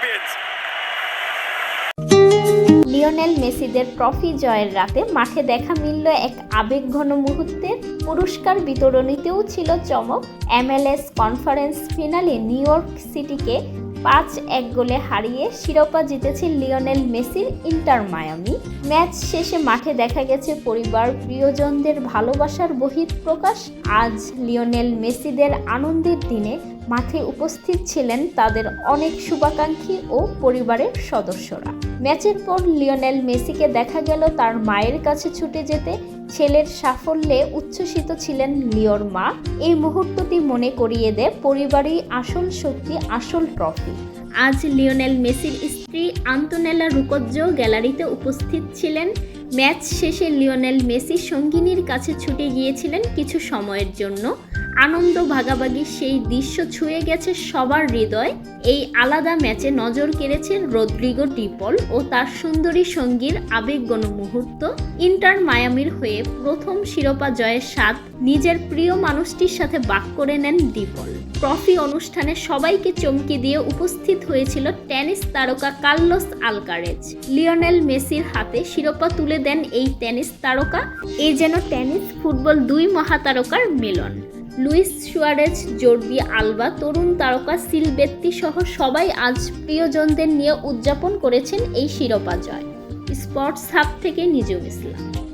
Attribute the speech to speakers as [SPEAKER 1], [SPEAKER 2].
[SPEAKER 1] champions.
[SPEAKER 2] Lionel মেসিদের trophy জয়ের রাতে মাঠে দেখা মিলল এক আবেগঘন মুহূর্তের পুরস্কার বিতরণীতেও ছিল চমক। MLS conference finale New York সিটিকে পাঁচ এক গোলে হারিয়ে শিরোপা জিতেছে লিওনেল মেসির ইন্টার মায়ামি। ম্যাচ শেষে মাঠে দেখা গেছে পরিবার, প্রিয়জনদের ভালোবাসার বহিঃপ্রকাশ। আজ লিওনেল মেসিদের আনন্দের দিনে মাঠে উপস্থিত ছিলেন তাদের অনেক শুভাকাঙ্ক্ষী ও পরিবারের সদস্যরা। ম্যাচের পর লিওনেল মেসিকে দেখা গেল তার মায়ের কাছে ছুটে যেতে। ছেলের সাফল্যে উচ্ছ্বসিত ছিলেন লিওর মা। এই মুহূর্তটি মনে করিয়ে দেয় পরিবারই আসল শক্তি, আসল ট্রফি। আজ লিওনেল মেসির স্ত্রী আন্তোনেলা রুকজ্জো গ্যালারিতে উপস্থিত ছিলেন। ম্যাচ শেষে লিওনেল মেসি সঙ্গিনীর কাছে ছুটে গিয়েছিলেন কিছু সময়ের জন্য। আনন্দ ভাগাভাগি সেই দৃশ্য ছুঁয়ে গেছে সবার হৃদয়। এই আলাদা ম্যাচে নজর কেড়েছেন রদ্রিগো ডিপল ও তার সুন্দরী সঙ্গীর আবেগগণ মুহূর্ত। ইন্টার মায়ামির হয়ে প্রথম শিরোপা জয়ের স্বাদ নিজের প্রিয় মানুষটির সাথে বাক করে নেন ডিপল ট্রফি অনুষ্ঠানে সবাইকে চমকে দিয়ে উপস্থিত হয়েছিল টেনিস তারকা কার্লোস আলকারেজ। লিওনেল মেসির হাতে শিরোপা তুলে দেন এই টেনিস তারকা। এই যেন টেনিস, ফুটবল দুই মহাতারকার মিলন। লুইস সুয়ারেজ জর্দি আলবা, তরুণ তারকা সিলবেত্তি সহ সবাই আজ প্রিয়জনদের নিয়ে উদযাপন করেছেন এই শিরোপা জয়। স্পোর্টস হাব থেকে নিজুম ইসলাম